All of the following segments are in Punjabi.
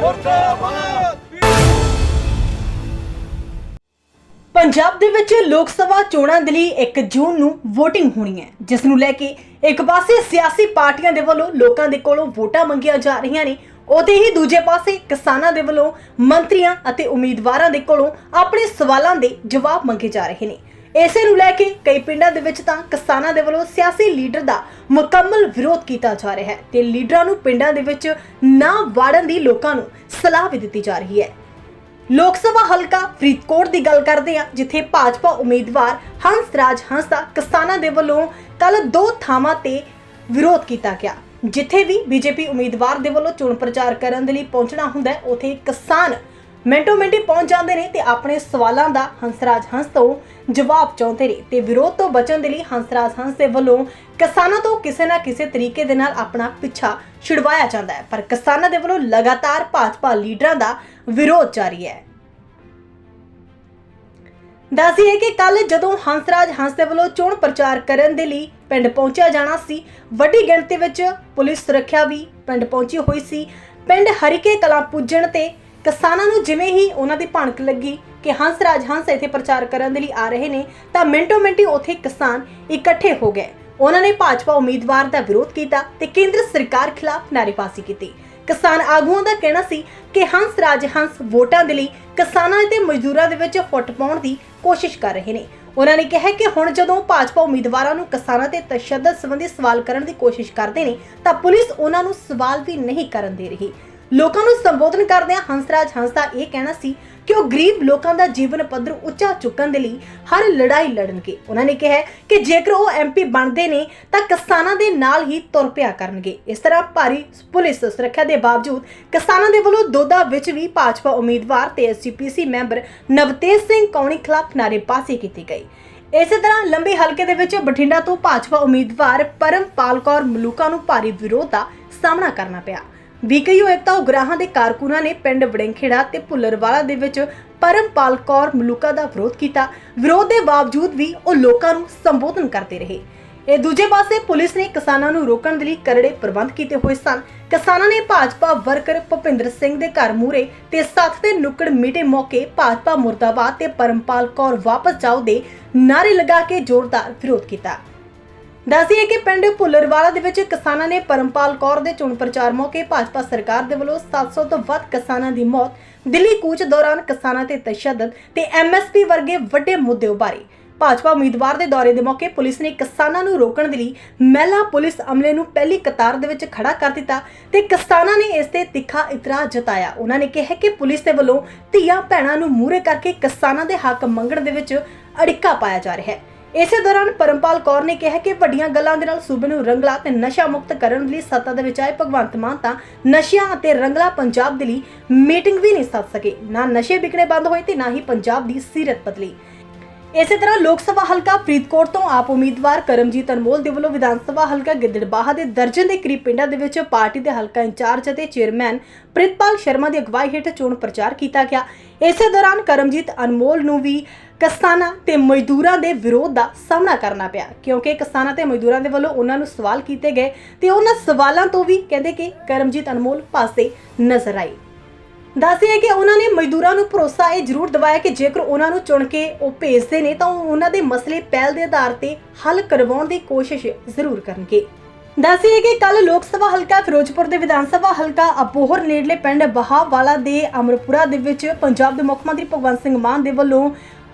ਪੰਜਾਬ ਪੰਜਾਬ ਦੇ ਵਿੱਚ ਲੋਕ ਸਭਾ ਚੋਣਾਂ ਦੇ ਲਈ 1 ਜੂਨ ਨੂੰ VOTING ਹੋਣੀ ਹੈ ਜਿਸ ਨੂੰ ਲੈ ਕੇ ਇੱਕ ਪਾਸੇ ਸਿਆਸੀ ਪਾਰਟੀਆਂ ਦੇ ਵੱਲੋਂ ਲੋਕਾਂ ਦੇ ਕੋਲੋਂ ਵੋਟਾਂ ਮੰਗੀਆਂ ਜਾ ਰਹੀਆਂ ਨੇ। ਉਹਦੇ ਹੀ ਦੂਜੇ ਪਾਸੇ ਕਿਸਾਨਾਂ ਦੇ ਵੱਲੋਂ ਮੰਤਰੀਆਂ ਅਤੇ ਉਮੀਦਵਾਰਾਂ ਦੇ ਕੋਲੋਂ ਆਪਣੇ ਸਵਾਲਾਂ ਦੇ ਜਵਾਬ ਮੰਗੇ ਜਾ ਰਹੇ ਨੇ। ਇਸੇ ਨੂੰ ਲੈ ਕੇ ਕਈ ਪਿੰਡਾਂ ਦੇ ਵਿੱਚ ਤਾਂ ਕਿਸਾਨਾਂ ਦੇ ਵੱਲੋਂ ਸਿਆਸੀ ਲੀਡਰ ਦਾ ਮੁਕੰਮਲ ਵਿਰੋਧ ਕੀਤਾ ਜਾ ਰਿਹਾ ਹੈ ਤੇ ਲੀਡਰਾਂ ਨੂੰ ਪਿੰਡਾਂ ਦੇ ਵਿੱਚ ਨਾ ਵਾੜਨ ਦੀ ਲੋਕਾਂ ਨੂੰ ਸਲਾਹ ਵੀ ਦਿੱਤੀ ਜਾ ਰਹੀ ਹੈ। ਲੋਕ ਸਭਾ ਹਲਕਾ ਫਰੀਦਕੋਟ ਦੀ ਗੱਲ ਕਰਦੇ ਹਾਂ, ਜਿੱਥੇ ਭਾਜਪਾ ਉਮੀਦਵਾਰ ਹੰਸ ਰਾਜ ਹੰਸ ਦਾ ਕਿਸਾਨਾਂ ਦੇ ਵੱਲੋਂ ਕੱਲ ਦੋ ਥਾਵਾਂ ਤੇ ਵਿਰੋਧ ਕੀਤਾ ਗਿਆ। ਜਿੱਥੇ ਵੀ ਬੀਜੇਪੀ ਉਮੀਦਵਾਰ ਦੇ ਵੱਲੋਂ ਚੋਣ ਪ੍ਰਚਾਰ ਕਰਨ ਦੇ ਲਈ ਪਹੁੰਚਣਾ ਹੁੰਦਾ ਹੈ, ਉਥੇ ਕਿਸਾਨ ਮਿੰਟੋ ਮਿੰਟੀ ਪਹੁੰਚ ਜਾਂਦੇ ਨੇ ਤੇ ਆਪਣੇ ਸਵਾਲਾਂ ਦਾ ਹੰਸਰਾਜ ਹੰਸ ਤੋਂ ਜਵਾਬ ਚਾਹੁੰਦੇ ਨੇ ਤੇ ਵਿਰੋਧ ਤੋਂ ਬਚਣ ਦੇ ਲਈ ਹੰਸਰਾਜ ਹੰਸ ਦੇ ਵੱਲੋਂ ਕਿਸਾਨਾਂ ਤੋਂ ਕਿਸੇ ਨਾ ਕਿਸੇ ਤਰੀਕੇ ਦੇ ਨਾਲ ਆਪਣਾ ਪਿੱਛਾ ਛੁਡਵਾਇਆ ਜਾਂਦਾ ਹੈ। ਪਰ ਕਿਸਾਨਾਂ ਦੇ ਵੱਲੋਂ ਲਗਾਤਾਰ ਭਾਜਪਾ ਲੀਡਰਾਂ ਦਾ ਵਿਰੋਧ ਜਾਰੀ ਹੈ। ਦੱਸਦੀ ਹੈ ਕਿ ਕੱਲ ਜਦੋਂ ਹੰਸਰਾਜ ਹੰਸ ਦੇ ਵੱਲੋਂ ਚੋਣ ਪ੍ਰਚਾਰ ਕਰਨ ਦੇ ਲਈ ਪਿੰਡ ਪਹੁੰਚਿਆ ਜਾਣਾ ਸੀ, ਵੱਡੀ ਗਿਣਤੀ ਵਿੱਚ ਪੁਲਿਸ ਸੁਰੱਖਿਆ ਵੀ ਪਿੰਡ ਪਹੁੰਚੀ ਹੋਈ ਸੀ। ਪਿੰਡ ਹਰੀਕੇ ਕਲਾਂ ਪੁੱਜਣ ਤੇ ਕਿਸਾਨਾਂ ਨੂੰ ਜਿਵੇਂ ਹੀ ਉਹਨਾਂ ਦੀ ਭਣਕ ਲੱਗੀ ਕਿ ਹੰਸਰਾਜ ਹੰਸ ਇੱਥੇ ਪ੍ਰਚਾਰ ਕਰਨ ਦੇ ਲਈ ਆ ਰਹੇ ਨੇ, ਤਾਂ ਮਿੰਟੋ ਮਿੰਟੀ ਉੱਥੇ ਕਿਸਾਨ ਇਕੱਠੇ ਹੋ ਗਏ। ਉਹਨਾਂ ਨੇ ਭਾਜਪਾ ਉਮੀਦਵਾਰ ਦਾ ਵਿਰੋਧ ਕੀਤਾ ਤੇ ਕੇਂਦਰ ਸਰਕਾਰ ਖਿਲਾਫ ਨਾਅਰੇਬਾਜ਼ੀ ਕੀਤੀ। ਕਿਸਾਨ ਆਗੂਆਂ ਦਾ ਕਹਿਣਾ ਸੀ ਕਿ ਹੰਸ ਰਾਜ ਹੰਸ ਵੋਟਾਂ ਦੇ ਲਈ ਕਿਸਾਨਾਂ ਤੇ ਮਜ਼ਦੂਰਾਂ ਦੇ ਵਿੱਚ ਫੁੱਟ ਪਾਉਣ ਦੀ ਕੋਸ਼ਿਸ਼ ਕਰ ਰਹੇ ਨੇ। ਉਹਨਾਂ ਨੇ ਕਿਹਾ ਕਿ ਹੁਣ ਜਦੋਂ ਭਾਜਪਾ ਉਮੀਦਵਾਰਾਂ ਨੂੰ ਕਿਸਾਨਾਂ ਤੇ ਤਸ਼ੱਦਦ ਸੰਬੰਧੀ ਸਵਾਲ ਕਰਨ ਦੀ ਕੋਸ਼ਿਸ਼ ਕਰਦੇ ਨੇ, ਤਾਂ ਪੁਲਿਸ ਉਹਨਾਂ ਨੂੰ ਸਵਾਲ ਵੀ ਨਹੀਂ ਕਰਨ ਦੇ ਰਹੀ। ਲੋਕਾਂ ਨੂੰ ਸੰਬੋਧਨ ਕਰਦਿਆਂ ਹੰਸਰਾਜ ਹੰਸ ਦਾ ਇਹ ਕਹਿਣਾ ਸੀ ਕਿ ਉਹ ਗਰੀਬ ਲੋਕਾਂ ਦਾ ਜੀਵਨ ਪੱਧਰ ਉੱਚਾ ਚੁੱਕਣ ਦੇ ਲਈ ਹਰ ਲੜਾਈ ਲੜਨਗੇ। ਉਹਨਾਂ ਨੇ ਕਿਹਾ ਕਿ ਜੇਕਰ ਉਹ ਐਮਪੀ ਬਣਦੇ ਨੇ ਤਾਂ ਕਿਸਾਨਾਂ ਦੇ ਨਾਲ ਹੀ ਤੁਰ ਪਿਆ ਕਰਨਗੇ। ਇਸ ਤਰ੍ਹਾਂ ਭਾਰੀ ਪੁਲਿਸ ਸੁਰੱਖਿਆ ਦੇ ਬਾਵਜੂਦ ਕਿਸਾਨਾਂ ਦੇ ਵੱਲੋਂ ਦੋਦਾ ਵਿੱਚ ਵੀ ਭਾਜਪਾ ਉਮੀਦਵਾਰ ਤੇ ਐਸਜੀਪੀਸੀ ਮੈਂਬਰ ਨਵਤੇਜ ਸਿੰਘ ਕੌਣੀ ਖਿਲਾਫ ਨਾਅਰੇਬਾਜ਼ੀ ਕੀਤੀ ਗਈ। ਇਸੇ ਤਰ੍ਹਾਂ ਲੰਬੀ ਹਲਕੇ ਦੇ ਵਿੱਚ ਬਠਿੰਡਾ ਤੋਂ ਭਾਜਪਾ ਉਮੀਦਵਾਰ ਪਰਮਪਾਲ ਕੌਰ ਮਲੂਕਾ ਨੂੰ ਭਾਰੀ ਵਿਰੋਧ ਦਾ ਸਾਹਮਣਾ ਕਰਨਾ ਪਿਆ। ਬੀਕਯੂ ਏਕਤਾ ਉਗਰਾਹਾਂ ਦੇ ਕਾਰਕੁਨਾਂ ਨੇ ਪਿੰਡ ਵੜਿੰਖੇੜਾ ਤੇ ਭੁੱਲਰਵਾਲਾ ਦੇ ਵਿੱਚ ਪਰਮਪਾਲ ਕੌਰ ਮਲੂਕਾ ਦਾ ਵਿਰੋਧ ਕੀਤਾ। ਵਿਰੋਧ ਦੇ ਬਾਵਜੂਦ ਵੀ ਉਹ ਲੋਕਾਂ ਨੂੰ ਸੰਬੋਧਨ ਕਰਦੇ ਰਹੇ। ਇਹ ਦੂਜੇ ਪਾਸੇ ਪੁਲਿਸ ਨੇ ਕਿਸਾਨਾਂ ਨੂੰ ਰੋਕਣ ਦੇ ਲਈ ਕਰੜੇ ਪ੍ਰਬੰਧ ਕੀਤੇ ਹੋਏ ਸਨ। ਕਿਸਾਨਾਂ ਨੇ ਭਾਜਪਾ ਵਰਕਰ ਭੁਪਿੰਦਰ ਸਿੰਘ ਦੇ ਘਰ ਮੂਰੇ ਤੇ ਸੱਤ ਦੇ ਨੁੱਕੜ ਮੀਟੇ ਮੌਕੇ ਭਾਜਪਾ ਮੁਰਦਾਬਾਦ ਤੇ ਪਰਮਪਾਲ ਕੌਰ ਵਾਪਸ ਜਾਓ ਦੇ ਨਾਰੇ ਲਗਾ ਕੇ ਜ਼ੋਰਦਾਰ ਵਿਰੋਧ ਕੀਤਾ। ਦੱਸੀਏ ਕਿ ਪਿੰਡ ਭੁੱਲਰਵਾਲਾ ਦੇ ਵਿੱਚ ਕਿਸਾਨਾਂ ਨੇ ਪਰਮਪਾਲ ਕੌਰ ਦੇ ਚੋਣ ਪ੍ਰਚਾਰ ਮੌਕੇ ਭਾਜਪਾ ਸਰਕਾਰ ਦੇ ਵੱਲੋਂ 700 ਤੋਂ ਵੱਧ ਕਿਸਾਨਾਂ ਦੀ ਮੌਤ, ਦਿੱਲੀ ਕੂਚ ਦੌਰਾਨ ਕਿਸਾਨਾਂ ਤੇ ਤਸ਼ੱਦਦ ਤੇ ਐਮਐਸਪੀ ਵਰਗੇ ਵੱਡੇ ਮੁੱਦੇ ਉਭਾਰੇ। ਭਾਜਪਾ ਉਮੀਦਵਾਰ ਦੇ ਦੌਰੇ ਦੇ ਮੌਕੇ ਪੁਲਿਸ ਨੇ ਕਿਸਾਨਾਂ ਨੂੰ ਰੋਕਣ ਦੇ ਲਈ ਮਹਿਲਾ ਪੁਲਿਸ ਅਮਲੇ ਨੂੰ ਪਹਿਲੀ ਕਤਾਰ ਦੇ ਵਿੱਚ ਖੜਾ ਕਰ ਦਿੱਤਾ ਤੇ ਕਿਸਾਨਾਂ ਨੇ ਇਸ ਤੇ ਤਿੱਖਾ ਇਤਰਾਜ਼ ਜਤਾਇਆ। ਉਹਨਾਂ ਨੇ ਕਿਹਾ ਕਿ ਪੁਲਿਸ ਦੇ ਵੱਲੋਂ ਧੀਆਂ ਭੈਣਾਂ ਨੂੰ ਮੂਹਰੇ ਕਰਕੇ ਕਿਸਾਨਾਂ ਦੇ ਹੱਕ ਮੰਗਣ ਦੇ ਵਿੱਚ ਅੜਿੱਕਾ ਪਾਇਆ ਜਾ ਰਿਹਾ ਹੈ। ਇਸੇ ਦੌਰਾਨ ਪਰਮਪਾਲ ਕੌਰ ਨੇ ਕਿਹਾ ਕਿ ਵੱਡੀਆਂ ਗੱਲਾਂ ਦੇ ਨਾਲ ਸੂਬੇ ਨੂੰ ਰੰਗਲਾ ਤੇ ਨਸ਼ਾ ਮੁਕਤ ਕਰਨ ਲਈ ਸੱਤਾ ਦੇ ਵਿੱਚ ਆਏ ਭਗਵੰਤ ਮਾਨ ਤਾਂ ਨਸ਼ਿਆਂ ਅਤੇ ਰੰਗਲਾ ਪੰਜਾਬ ਦੇ ਲਈ ਮੀਟਿੰਗ ਵੀ ਨਹੀਂ ਸੱਦ ਸਕੇ। ਨਾ ਨਸ਼ੇ ਵਿਕਣੇ ਬੰਦ ਹੋਏ ਤੇ ਨਾ ਹੀ ਪੰਜਾਬ ਦੀ ਸੀਰਤ ਬਦਲੀ। ਇਸੇ ਤਰ੍ਹਾਂ ਲੋਕ ਸਭਾ ਹਲਕਾ ਫਰੀਦਕੋਟ ਤੋਂ ਆਪ ਉਮੀਦਵਾਰ ਕਰਮਜੀਤ ਅਨਮੋਲ ਦੇ ਵੱਲੋਂ ਵਿਧਾਨ ਸਭਾ ਹਲਕਾ ਗਿੱਦੜਬਾਹਾ ਦੇ ਦਰਜਨ ਦੇ ਕਰੀਬ ਪਿੰਡਾਂ ਦੇ ਵਿੱਚ ਪਾਰਟੀ ਦੇ ਹਲਕਾ ਇੰਚਾਰਜ ਅਤੇ ਚੇਅਰਮੈਨ ਪ੍ਰਿਤਪਾਲ ਸ਼ਰਮਾ ਦੀ ਅਗਵਾਈ ਹੇਠ ਚੋਣ ਪ੍ਰਚਾਰ ਕੀਤਾ ਗਿਆ। ਇਸੇ ਦੌਰਾਨ ਕਰਮਜੀਤ ਅਨਮੋਲ ਨੂੰ ਵੀ ਕਿਸਾਨਾਂ ਤੇ ਮਜ਼ਦੂਰਾਂ ਦੇ ਵਿਰੋਧ ਦਾ ਸਾਹਮਣਾ ਕਰਨਾ ਪਿਆ। ਕਿਉਂਕਿ ਕਿਸਾਨਾਂ ਤੇ ਮਜ਼ਦੂਰਾਂ ਦੇ ਵੱਲੋਂ ਉਹਨਾਂ ਨੂੰ ਸਵਾਲ ਕੀਤੇ ਗਏ ਤੇ ਉਹਨਾਂ ਸਵਾਲਾਂ ਤੋਂ ਵੀ ਕਹਿੰਦੇ ਕਿ ਕਰਮਜੀਤ ਅਨਮੋਲ ਪਾਸੇ ਨਜ਼ਰ ਆਈ ਦੱਸਿਆ ਕਿ ਉਹਨਾਂ ਨੇ ਮਜ਼ਦੂਰਾਂ ਨੂੰ ਭਰੋਸਾ ਇਹ ਜ਼ਰੂਰ ਦਿਵਾਇਆ ਕਿ ਜੇਕਰ ਉਹਨਾਂ ਨੂੰ ਚੁਣ ਕੇ ਉਹ ਭੇਜਦੇ ਨੇ ਤਾਂ ਉਹ ਉਹਨਾਂ ਦੇ ਮਸਲੇ ਪਹਿਲ ਦੇ ਆਧਾਰ ਤੇ ਹੱਲ ਕਰਵਾਉਣ ਦੀ ਕੋਸ਼ਿਸ਼ ਜ਼ਰੂਰ ਕਰਨਗੇ। ਦੱਸਿਆ ਕਿ ਕੱਲ ਲੋਕ ਸਭਾ ਹਲਕਾ ਫਿਰੋਜ਼ਪੁਰ ਦੇ ਵਿਧਾਨ ਸਭਾ ਹਲਕਾ ਅਬੋਹਰ ਨੇੜਲੇ ਪਿੰਡ ਬਹਾਵਾਲਾ ਦੇ ਅਮਰਪੁਰਾ ਦੇ ਵਿੱਚ ਪੰਜਾਬ ਦੇ ਮੁੱਖ ਮੰਤਰੀ ਭਗਵੰਤ ਸਿੰਘ ਮਾਨ ਦੇ ਵੱਲੋਂ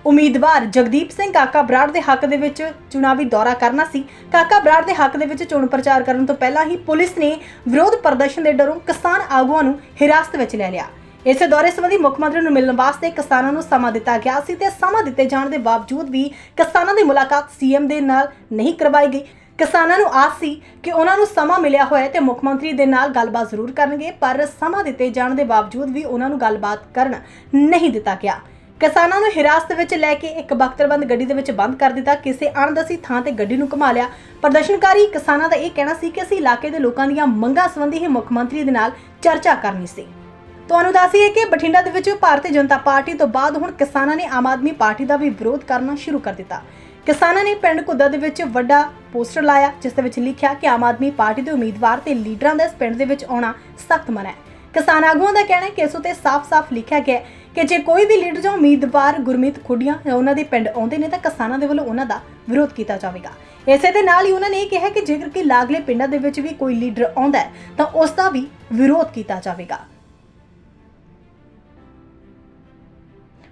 ਉਮੀਦਵਾਰ ਜਗਦੀਪ ਸਿੰਘ ਕਾਕਾ ਬਰਾੜ ਦੇ ਹੱਕ ਦੇ ਵਿੱਚ ਚੁਣਾਵੀ ਦੌਰਾ ਕਰਨਾ ਸੀ। ਕਾਕਾ ਬਰਾੜ ਦੇ ਹੱਕ ਦੇ ਵਿੱਚ ਚੋਣ ਪ੍ਰਚਾਰ ਕਰਨ ਤੋਂ ਪਹਿਲਾਂ ਹੀ ਪੁਲਿਸ ਨੇ ਵਿਰੋਧ ਪ੍ਰਦਰਸ਼ਨ ਦੇ ਡਰੋਂ ਕਿਸਾਨ ਆਗੂਆਂ ਨੂੰ ਹਿਰਾਸਤ ਵਿੱਚ ਲੈ ਲਿਆ। ਇਸੇ ਦੌਰੇ ਸੰਬੰਧੀ ਮੁੱਖ ਮੰਤਰੀ ਨੂੰ ਮਿਲਣ ਵਾਸਤੇ ਕਿਸਾਨਾਂ ਨੂੰ ਸਮਾਂ ਦਿੱਤਾ ਗਿਆ ਸੀ ਤੇ ਸਮਾਂ ਦਿੱਤੇ ਜਾਣ ਦੇ ਬਾਵਜੂਦ ਵੀ ਕਿਸਾਨਾਂ ਦੀ ਮੁਲਾਕਾਤ ਸੀਐਮ ਦੇ ਨਾਲ ਨਹੀਂ ਕਰਵਾਈ ਗਈ। ਕਿਸਾਨਾਂ ਨੂੰ ਆਸ ਸੀ ਕਿ ਉਹਨਾਂ ਨੂੰ ਸਮਾਂ ਮਿਲਿਆ ਹੋਇਆ ਤੇ ਮੁੱਖ ਮੰਤਰੀ ਦੇ ਨਾਲ ਗੱਲਬਾਤ ਜ਼ਰੂਰ ਕਰਨਗੇ, ਪਰ ਸਮਾਂ ਦਿੱਤੇ ਜਾਣ ਦੇ ਬਾਵਜੂਦ ਵੀ ਉਹਨਾਂ ਨੂੰ ਗੱਲਬਾਤ ਕਰਨ ਨਹੀਂ ਦਿੱਤਾ ਗਿਆ। ਕਿਸਾਨਾਂ ਨੂੰ ਹਿਰਾਸਤ ਵਿੱਚ ਲੈ ਕੇ ਇੱਕ ਬਖਤਰਬੰਦ ਗੱਡੀ ਦੇ ਵਿੱਚ ਬੰਦ ਕਰ ਦਿੱਤਾ। ਕਿਸੇ ਅਣਦਸੀ ਥਾਂ ਤੇ ਗੱਡੀ ਨੂੰ ਘੁਮਾ ਲਿਆ। ਪ੍ਰਦਰਸ਼ਨਕਾਰੀ ਕਿਸਾਨਾਂ ਦਾ ਇਹ ਕਹਿਣਾ ਸੀ ਕਿ ਅਸੀਂ ਇਲਾਕੇ ਦੇ ਲੋਕਾਂ ਦੀਆਂ ਮੰਗਾਂ ਸੰਬੰਧੀ ਹੀ ਮੁੱਖ ਮੰਤਰੀ ਦੇ ਨਾਲ ਚਰਚਾ ਕਰਨੀ ਸੀ। ਤੁਹਾਨੂੰ ਦੱਸੀਏ ਕਿ ਬਠਿੰਡਾ ਦੇ ਵਿੱਚ ਭਾਰਤੀ ਜਨਤਾ ਪਾਰਟੀ ਤੋਂ ਬਾਅਦ ਹੁਣ ਕਿਸਾਨਾਂ ਨੇ ਆਮ ਆਦਮੀ ਪਾਰਟੀ ਦਾ ਵੀ ਵਿਰੋਧ ਕਰਨਾ ਸ਼ੁਰੂ ਕਰ ਦਿੱਤਾ। ਕਿਸਾਨਾਂ ਨੇ ਪਿੰਡ ਕੁੱਦਾ ਦੇ ਵਿੱਚ ਵੱਡਾ ਪੋਸਟਰ ਲਾਇਆ, ਜਿਸ ਦੇ ਵਿੱਚ ਲਿਖਿਆ ਕਿ ਆਮ ਆਦਮੀ ਪਾਰਟੀ ਦੇ ਉਮੀਦਵਾਰ ਤੇ ਲੀਡਰਾਂ ਦਾ ਇਸ ਪਿੰਡ ਦੇ ਵਿੱਚ ਆਉਣਾ ਸਖਤ ਮਨਾ ਹੈ। ਕਿਸਾਨ ਆਗੂਆਂ ਦਾ ਕਹਿਣਾ ਹੈ ਕਿ ਇਸ ਉਤੇ ਸਾਫ਼-ਸਾਫ਼ ਲਿਖਿਆ ਗਿਆ ਹੈ ਕਿ ਜੇ ਕੋਈ ਵੀ ਲੀਡਰ ਜਾਂ ਉਮੀਦਵਾਰ ਗੁਰਮੀਤ ਖੁੱਡੀਆਂ ਜਾਂ ਉਹਨਾਂ ਦੇ ਪਿੰਡ ਆਉਂਦੇ ਨੇ ਤਾਂ ਕਿਸਾਨਾਂ ਦੇ ਵੱਲੋਂ ਉਹਨਾਂ ਦਾ ਵਿਰੋਧ ਕੀਤਾ ਜਾਵੇਗਾ। ਇਸੇ ਦੇ ਨਾਲ ਹੀ ਉਹਨਾਂ ਨੇ ਇਹ ਕਿਹਾ ਕਿ ਜੇਕਰ ਕਿ ਲਾਗਲੇ ਪਿੰਡਾਂ ਦੇ ਵਿੱਚ ਵੀ ਕੋਈ ਲੀਡਰ ਆਉਂਦਾ ਹੈ ਤਾਂ ਉਸ ਦਾ ਵੀ ਵਿਰੋਧ ਕੀਤਾ ਜਾਵੇਗਾ।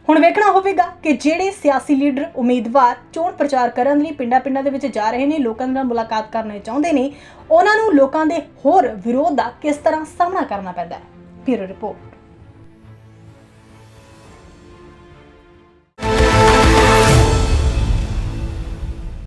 ਹੁਣ ਵੇਖਣਾ ਹੋਵੇਗਾ ਕਿ ਜਿਹੜੇ ਸਿਆਸੀ ਲੀਡਰ ਉਮੀਦਵਾਰ ਚੋਣ ਪ੍ਰਚਾਰ ਕਰਨ ਲਈ ਪਿੰਡਾਂ-ਪਿੰਡਾਂ ਦੇ ਵਿੱਚ ਜਾ ਰਹੇ ਨੇ, ਲੋਕਾਂ ਨਾਲ ਮੁਲਾਕਾਤ ਕਰਨਾ ਚਾਹੁੰਦੇ ਨੇ, ਉਹਨਾਂ ਨੂੰ ਲੋਕਾਂ ਦੇ ਹੋਰ ਵਿਰੋਧ ਦਾ ਕਿਸ ਤਰ੍ਹਾਂ ਸਾਹਮਣਾ ਕਰਨਾ ਪੈਂਦਾ ਹੈ? Bureau report.